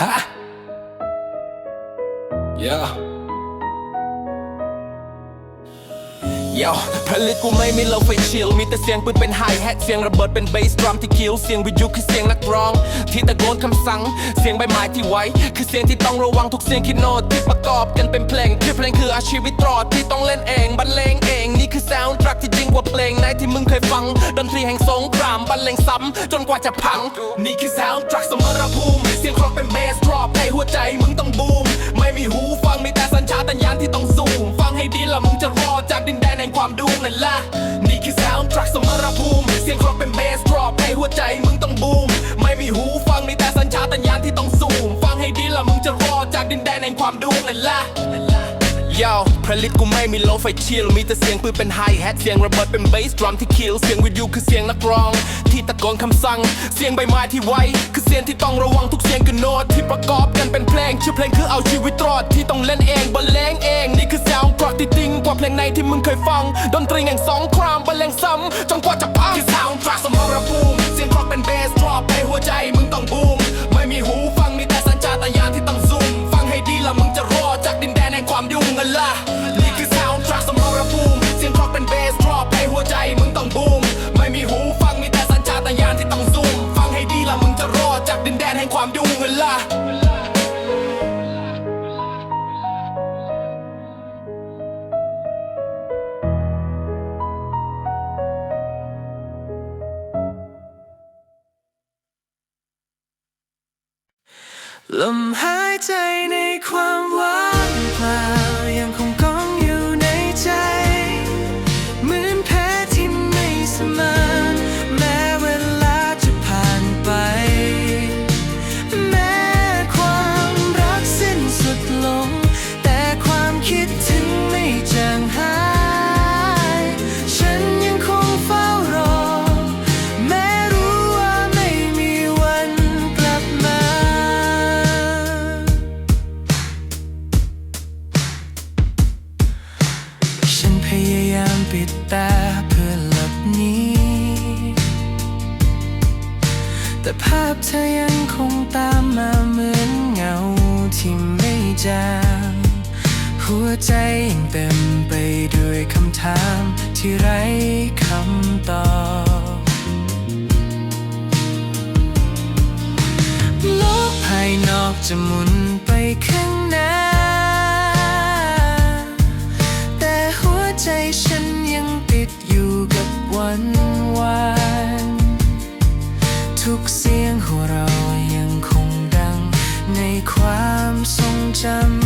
ฮะ yeah เยาผลิตกูไม่มีโลไฟชิลมีแต่เสียงปืนเป็นไฮแฮทเสียงระเบิดเป็นเบสดรัมที่คิวเสียงวิทยุคือเสียงนักร้อง ที่ตะโกนคำสั่ง เสียงใบไม้ที่ไว้ คือเสียงที่ต้องระวังทุกเสียงคิดโน้ตที่ประกอบกันเป็นเพลงคือเพลงคืออาชีวิตรอดที่ต้องเล่นเองบรรเลงเองนี่คือซาวด์ทรัคที่จริงกว่าเพลงไหนที่มึงเคยฟังดนตรีแห่งสงครามบรรเลงซ้ำจนกว่าจะพัง นี่คือซาวด์ทรัคสมรภูมิเสียงครองเป็นเบสดรอปในหัวใจมึงต้องบูมไม่มีหูฟังมีแต่สัญชาตญาณที่ต้องสูง ดีละมึงจะรอดจากดินแดนแห่งความดูนั่นละนี่คือ Soundtrack สมรภูมิ เสียงครองเป็นเบสดรอปในหัวใจมึงต้องบูม ไม่มีหูฟังมีแต่สัญชาตญาณที่ต้องสูงฟังให้ดีละมึงจะรอดจากดินแดนแห่งความดูนั่นละ ยาวผลิตกูไม่มีโลไฟชิลมีแต่เสียงปืนเป็นไฮแฮทเสียงระเบิดเป็นเบสดรัมที่คิลเสียงวิทยุคือเสียงนักร้อง ที่ตะโกนคำสั่ง เสียงใบไม้ที่ไวคือเสียงที่ต้องระวังทุกเสียงคือโน้ตที่ประกอบกันเป็นเพลง ชื่อเพลงคือเอาชีวิตรอดที่ต้องเล่นเองบรรเลงเอง นี่คือซวด์ทรัคที่จริงกว่าเพลงในที่มึงเคยฟังดนตรีแห่งสองครามบรรเลงซ้ำจนกว่าจะพังคือซาวด์ทรัคสมรภูมเสียงครอกเป็นเบสดรอปในหัวใจมึงต้องบูมไม่มีหูฟังมีแต่สัญชาตญาณที่ต้อง คว ปิดตาเพื่อหลบหนีแต่ภาพเธอยังคงตามมาเหมือนเงาที่ไม่จางหัวใจยังเต็มไปด้วยคำถามที่ไร้คำตอบโลกภายนอกจะหมุนไปข้างหน้า แต่หัวใจฉ วันวานทุกเสียงของเรายังคงดังในความทรงจำ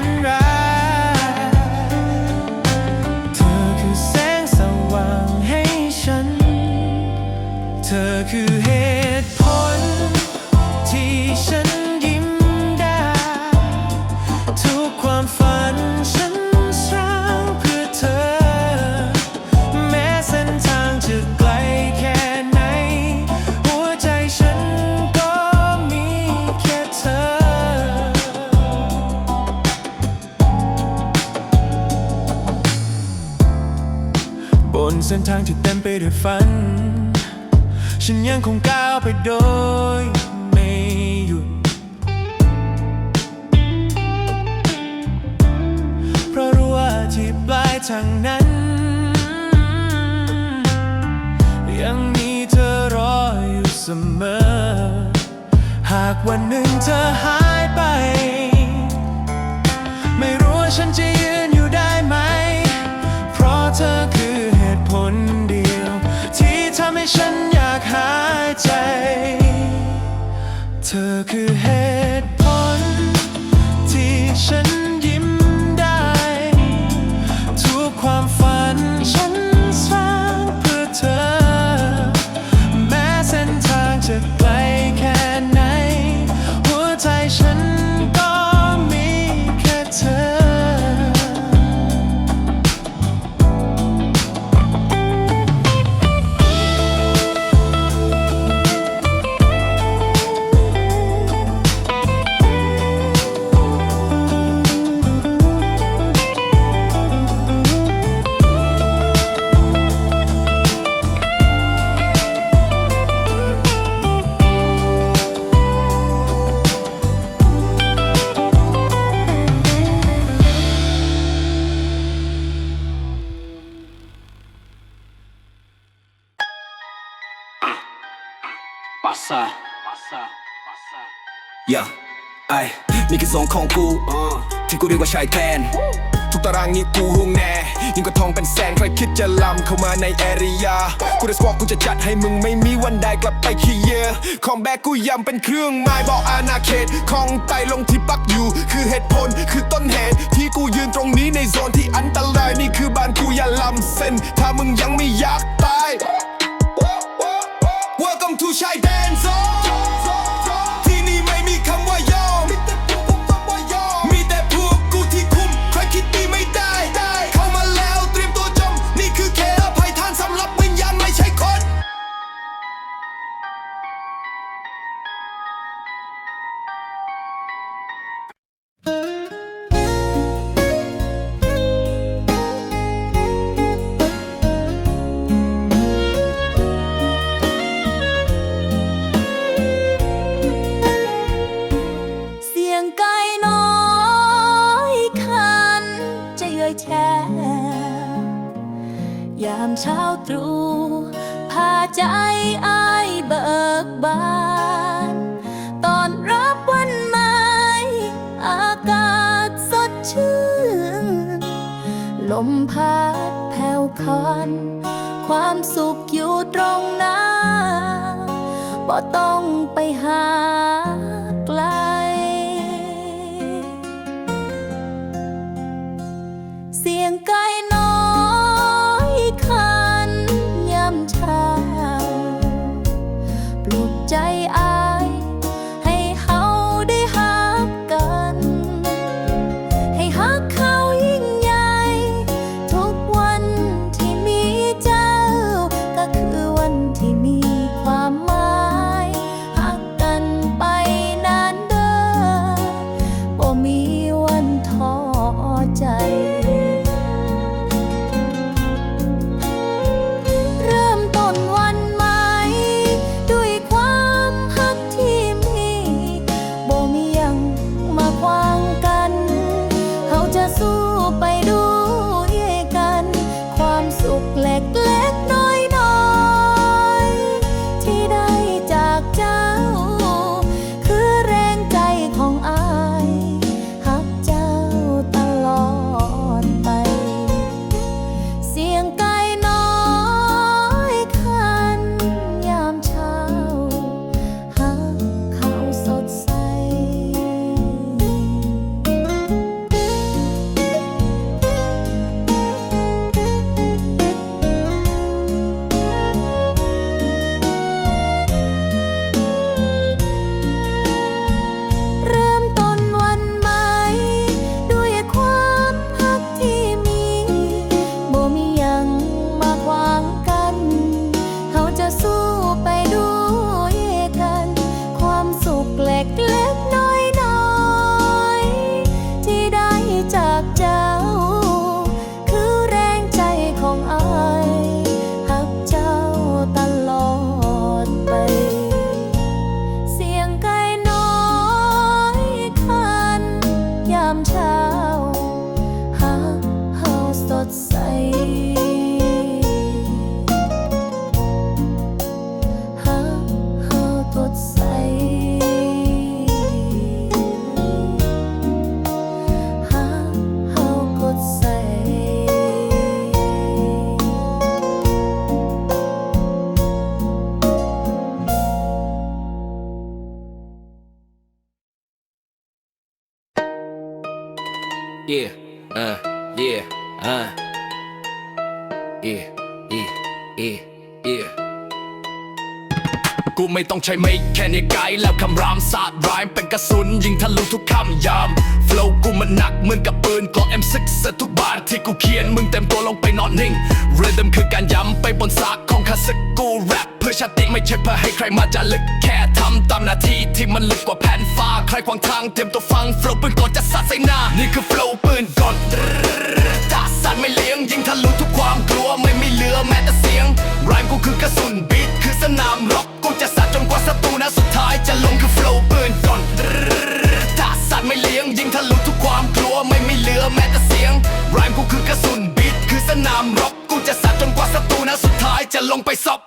ด้ว ทางที่เต็มไปด้วยฝัน ฉันยังคงก้าวไปโดยไม่หยุด เพราะรู้ว่าที่ปลายทางนั้น ยังมีเธอรออยู่เสมอ หากวันหนึ่งเธอหายไป ฉันอยากหายใจ เธอคือเห ของกู ที่กูเรียกว่าชายแทน ทุกตารางนี้กูห่วงแน่ ยิ่งกว่าทองเป็นแสนใครคิดจะล้ำเข้ามาในแอริยา กูได้สปอร์กูจะจัดให้มึงไม่มีวันใดกลับไปขี้เยอของแบกกูย้ำเป็นเครื่องหมายบอกอาณาเขตของไตลงที่ปักอยู่ คือเหตุผลคือต้นเหตุที่กูยืนตรงนี้ในโซนที่อันตรายนี่คือบ้านกูอย่าล้ำเส้น ถ้ามึงยังไม่ยาก ยแช่ยามเช้าตรู่พาใจอายเบิกบานตอนรับวันใหม่อากาศสดชื่น ลมพัดแผ่วคันความสุขอยู่ตรงหน้าบ่ต้องไปหา ใช้ไม่แค่ในไกด์แล้วคำรามสาดร้ายเป็นกระสุนยิงทะลุทุกคำยาม flow กูมันหนักเหมือนกับปืนกลอ M6 เสทุกบาทที่กูเขียนมึงเต็มตัวลงไปนอนนิ่ง rhythm คือการย้ำไปบนซากของคาสึกกูแรปเพื่อชาติไม่ใช่เพื่อให้ใครมาจะลึกแค่ทำตามหน้าที่ที่มันลึกกว่าแผ่นฟ้าใครขวางทางเตรียมตัวฟัง flow ปืนกลจะสัดใส่หน้า นี่คือ flow ปืนกลตาสั่นไม่เลี้ยงยิงทะลุทุกความกลัวไม่มีเหลือแม้แต่เสียงรายกูคือกระสุนบีท คือสนามรบกูจะสัดจนกว่าศัตรูนะสุดท้ายจะลงคือโฟล์ปืนกลตาสัตว์ไม่เลี้ยงยิงทะลุทุกความกลัวไม่มีเหลือแม้แต่เสียงรายกูคือกระสุนบิดคือสนามรบกูจะสัดจนกว่าศัตรูนะสุดท้ายจะลงไปซบ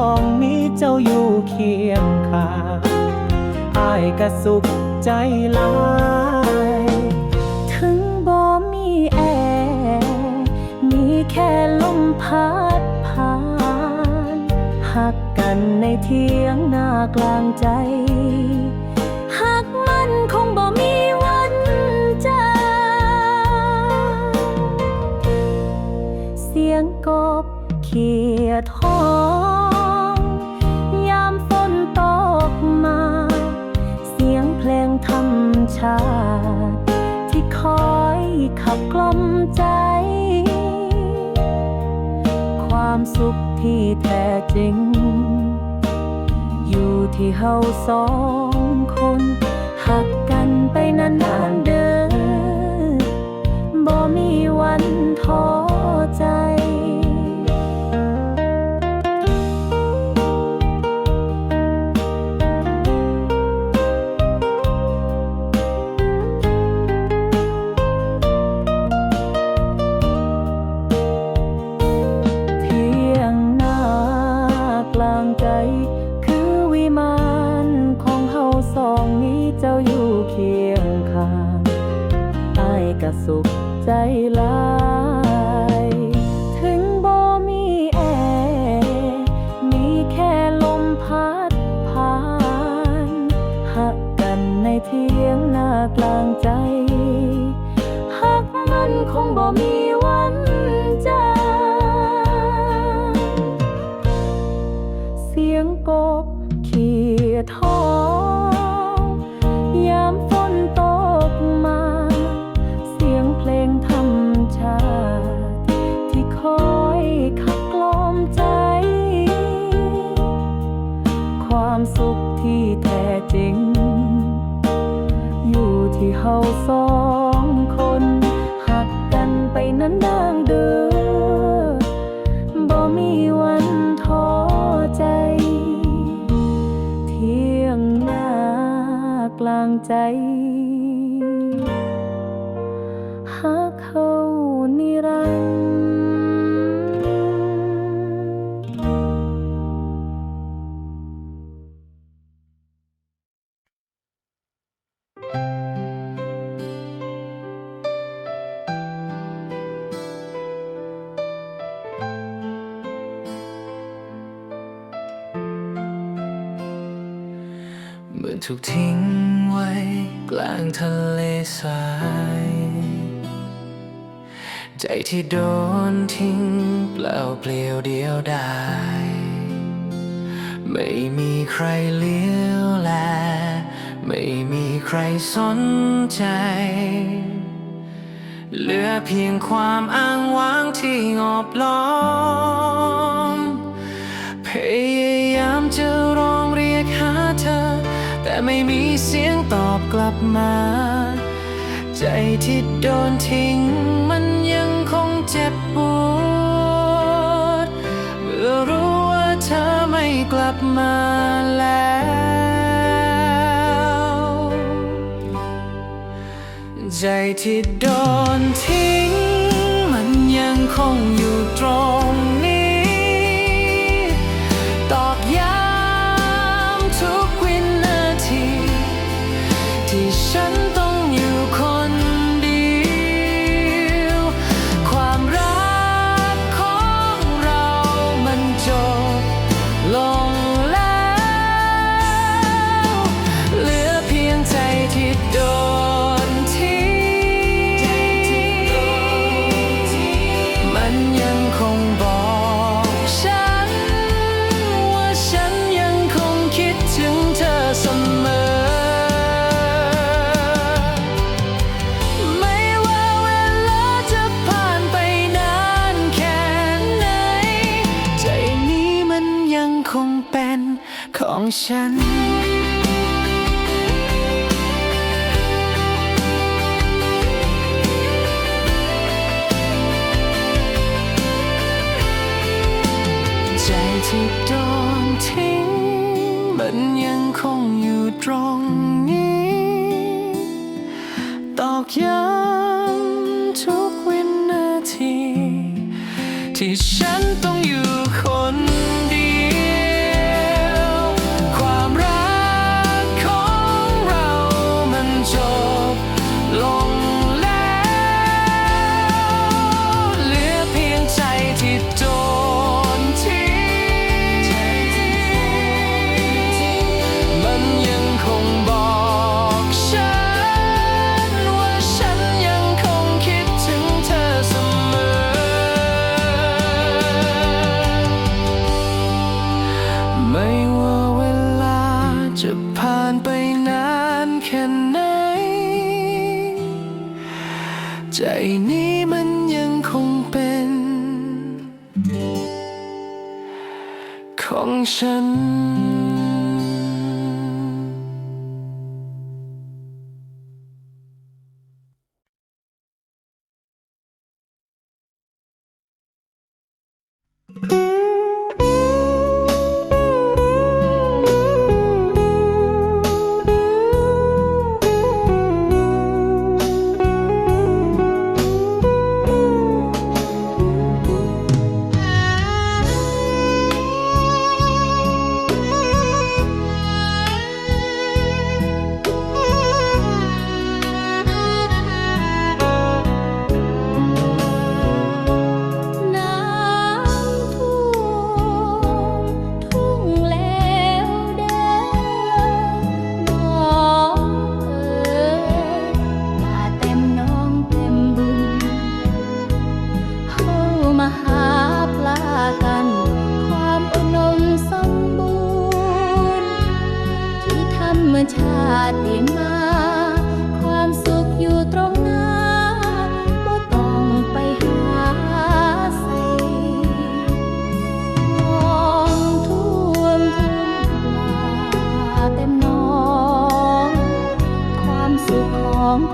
สองมีเจ้าอยู่เคียงข้างอายกะสุขใจลาย ถึงบ่มีแอร์มีแค่ลมพัดผ่านหักกันในเทียงหน้ากลางใจหักมันคงบ่มีวันจางเสียงกบเขียดห้อ ชาติ ที่คอยขับกล่อมใจ ความสุขที่แท้จริง อยู่ที่เฮาสองคน หักกันไปนานๆเด้อบ่มีวัน หักกันในเที่ยงหน้ากลางใจ หักมันคงบ่มีวันจางเสียงกบ สองคน หักกันไปนั้นดางเดิมบ่มีวันท้อใจ เที่ยงหน้ากลางใจหักเขานิรันดร์ ถูกทิ้งไว้กลางทะเลทราย ใจที่โดนทิ้งเปล่าเปลี่ยวเดียวดายไม่มีใครเลี้ยวแล ไม่มีใครสนใจ เหลือเพียงความอ้างว้างที่งอบล้อมพยายามจะ แต่ไม่มีเสียงตอบกลับมา ใจที่โดนทิ้งมันยังคงเจ็บปวดเมื่อรู้ว่าเธอไม่กลับมาแล้ว ใจที่โดนทิ้งมันยังคงอยู่ตรง ใจที่โดนทิ้ง มันยังคงอยู่ตรงนี้ ตอกย้ำทุกวินาที ที่ฉันต้องอยู่คนเดียว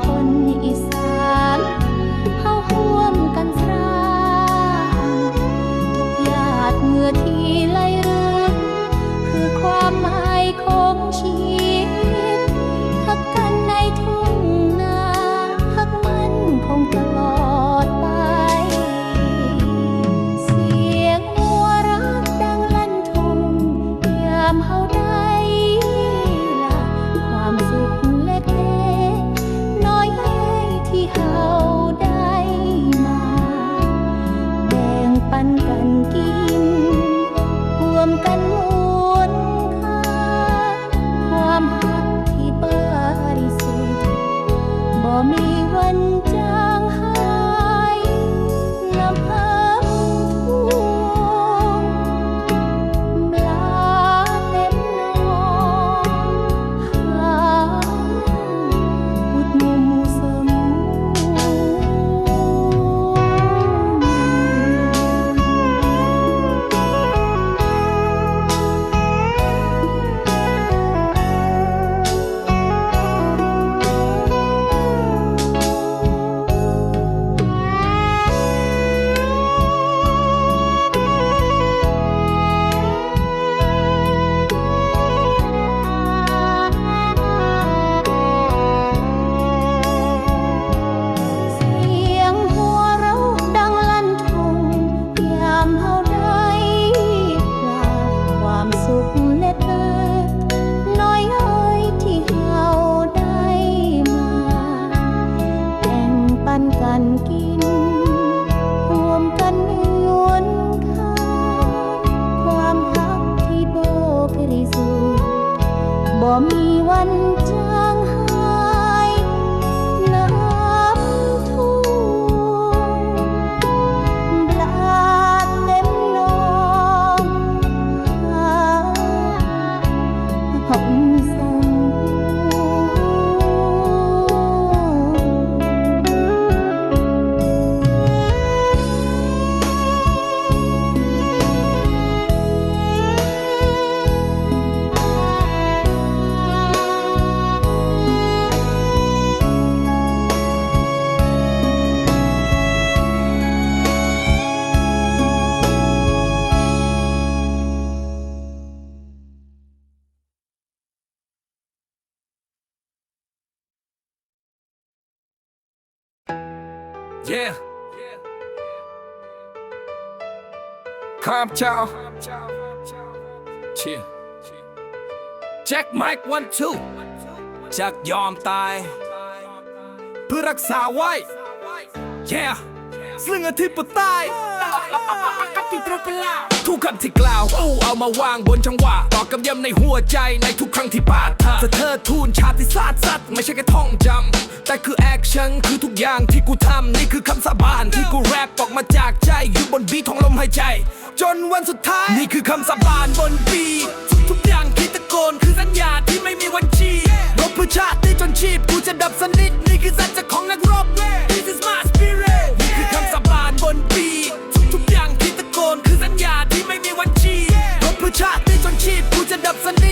คนอีสาน ข้ามเจ้าเชียแจ็คไมค์วันทูจากยอมตาย เพื่อรักษาไว้ Yeah ซึ่งอธิปไตยทุกคำที่กล่าวอู้เอามาวางบนจังหวะต่อกำยำในหัวใจในทุกครั้งที่ปาดเธอสะเทิดทูนชาติศาสตร์สัตว์ไม่ใช่แค่ท่องจำ แต่คือแอคชั่นคือทุกอย่างที่กูทำ นี่คือคำสาบานที่กูแรปออกมาจากใจ อยู่บนบีทของลมหายใจ จนวันสุดท้าย นี่คือคำสาบานบนปี ทุกอย่างที่ตะโกนคือสัญญาที่ไม่มีวันชีรบเพื่อชาติจนชีพกูจะดับสนิท นี่คือสัจของนักรบ This is my spirit นี่คือคำสาบานบนปี ทุกอย่างที่ตะโกนคือสัญญาที่ไม่มีวันชีรบเพื่อชาติจนชีพกูจะดับสนิท